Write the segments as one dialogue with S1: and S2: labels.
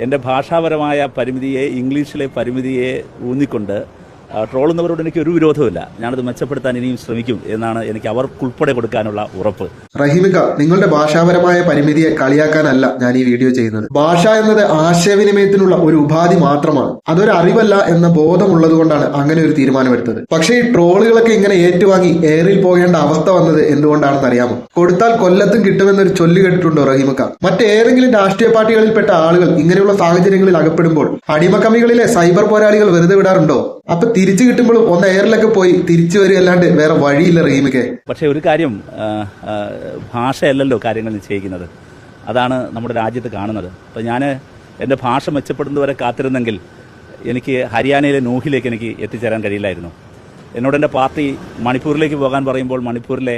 S1: എന്റെ ഭാഷാപരമായ പരിമിതിയെ ഇംഗ്ലീഷിലെ പരിമിതിയെ ഊന്നിക്കൊണ്ട് ട്രോളുന്നവരോട് എനിക്ക് ഒരു വിരോധമില്ല ഞാനത് മെച്ചപ്പെടുത്താൻ ഇനിയും ശ്രമിക്കും എന്നാണ് എനിക്ക് അവർക്കുൾപ്പെടെ കൊടുക്കാനുള്ള ഉറപ്പ്.
S2: റഹീമിക നിങ്ങളുടെ ഭാഷാപരമായ പരിമിതിയെ കളിയാക്കാനല്ല ഞാൻ ഈ വീഡിയോ ചെയ്യുന്നത്. ഭാഷ എന്നത് ആശയവിനിമയത്തിനുള്ള ഒരു ഉപാധി മാത്രമാണ്. അതൊരു അറിവല്ല എന്ന ബോധമുള്ളത് കൊണ്ടാണ് അങ്ങനെ ഒരു തീരുമാനമെടുത്തത്. പക്ഷേ ഈ ട്രോളുകളൊക്കെ ഇങ്ങനെ ഏറ്റുവാങ്ങി എയറിൽ പോകേണ്ട അവസ്ഥ വന്നത് എന്തുകൊണ്ടാണെന്ന് അറിയാമോ? കൊടുത്താൽ കൊല്ലത്തും കിട്ടുമെന്നൊരു ചൊല്ലു കേട്ടിട്ടുണ്ടോ റഹീമക്ക? മറ്റേതെങ്കിലും രാഷ്ട്രീയ പാർട്ടികളിൽപ്പെട്ട ആളുകൾ ഇങ്ങനെയുള്ള സാഹചര്യങ്ങളിൽ അകപ്പെടുമ്പോൾ അടിമക്കമ്മികളിലെ സൈബർ പോരാളികൾ വെറുതെ വിടാറുണ്ടോ? അപ്പൊ തിരിച്ചു കിട്ടുമ്പോഴും ഒന്ന് എയറിലൊക്കെ പോയി തിരിച്ചു വരും അല്ലാണ്ട് വേറെ വഴിയില്ല റഹീമിക്കെ.
S1: പക്ഷെ ഒരു കാര്യം ഭാഷയല്ലല്ലോ കാര്യങ്ങൾ നിശ്ചയിക്കുന്നത് അതാണ് നമ്മുടെ രാജ്യത്ത് കാണുന്നത്. അപ്പോൾ ഞാൻ എന്റെ ഭാഷ മെച്ചപ്പെടുന്നവരെ കാത്തിരുന്നെങ്കിൽ എനിക്ക് ഹരിയാനയിലെ നൂഹിലേക്ക് എനിക്ക് എത്തിച്ചേരാൻ കഴിയില്ലായിരുന്നു. എന്നോട് എന്റെ പാർട്ടി മണിപ്പൂരിലേക്ക് പോകാൻ പറയുമ്പോൾ മണിപ്പൂരിലെ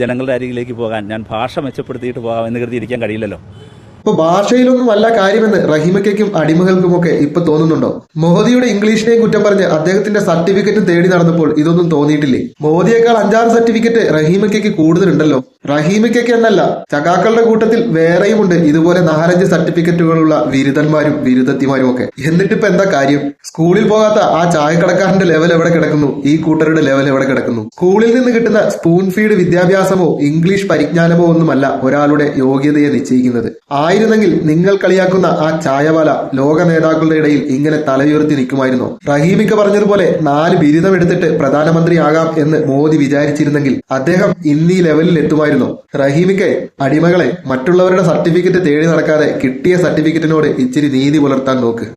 S1: ജനങ്ങളുടെ അരികിലേക്ക് പോകാൻ ഞാൻ ഭാഷ മെച്ചപ്പെടുത്തിയിട്ട് പോകാം എന്ന് കരുതി ഇരിക്കാൻ കഴിയില്ലല്ലോ.
S2: ഇപ്പൊ ഭാഷയിലൊന്നും അല്ല കാര്യമെന്ന് റഹിമയ്ക്കും അടിമകൾക്കും ഒക്കെ ഇപ്പൊ തോന്നുന്നുണ്ടോ? മോദിയുടെ ഇംഗ്ലീഷിനെയും കുറ്റം പറഞ്ഞ് അദ്ദേഹത്തിന്റെ സർട്ടിഫിക്കറ്റ് തേടി നടന്നപ്പോൾ ഇതൊന്നും തോന്നിയിട്ടില്ലേ? മോദിയേക്കാൾ അഞ്ചാറ് സർട്ടിഫിക്കറ്റ് റഹീമയ്ക്ക് കൂടുതലുണ്ടല്ലോ. റഹീമയ്ക്കൊക്കെ എന്നല്ല ചകാക്കളുടെ കൂട്ടത്തിൽ വേറെയുമുണ്ട്. ഇതുപോലെ നാലഞ്ച് സർട്ടിഫിക്കറ്റുകളുള്ള ബിരുദന്മാരും ബിരുദത്തിമാരും ഒക്കെ. എന്നിട്ട് ഇപ്പൊ എന്താ കാര്യം? സ്കൂളിൽ പോകാത്ത ആ ചായക്കടക്കാരന്റെ ലെവൽ എവിടെ കിടക്കുന്നു? ഈ കൂട്ടരുടെ ലെവൽ എവിടെ കിടക്കുന്നു? സ്കൂളിൽ നിന്ന് കിട്ടുന്ന സ്പൂൺ ഫീഡ് വിദ്യാഭ്യാസമോ ഇംഗ്ലീഷ് പരിജ്ഞാനമോ ഒന്നുമല്ല ഒരാളുടെ യോഗ്യതയെ നിശ്ചയിക്കുന്നത്. ആയിരുന്നെങ്കിൽ നിങ്ങൾ കളിയാക്കുന്ന ആ ചായവാല ലോക നേതാക്കളുടെ ഇടയിൽ ഇങ്ങനെ തലയുയർത്തി നിൽക്കുമായിരുന്നു? റഹീമിക്ക് പറഞ്ഞതുപോലെ നാല് ബിരുദം എടുത്തിട്ട് പ്രധാനമന്ത്രിയാകാം എന്ന് മോദി വിചാരിച്ചിരുന്നെങ്കിൽ അദ്ദേഹം ഇന്നീ ലെവലിൽ എത്തുമായിരുന്നോ. റഹീമിക്കെ അടിമകളെ മറ്റുള്ളവരുടെ സർട്ടിഫിക്കറ്റ് തേടി നടക്കാതെ കിട്ടിയ സർട്ടിഫിക്കറ്റിനോട് ഇച്ചിരി നീതി പുലർത്താൻ നോക്ക്.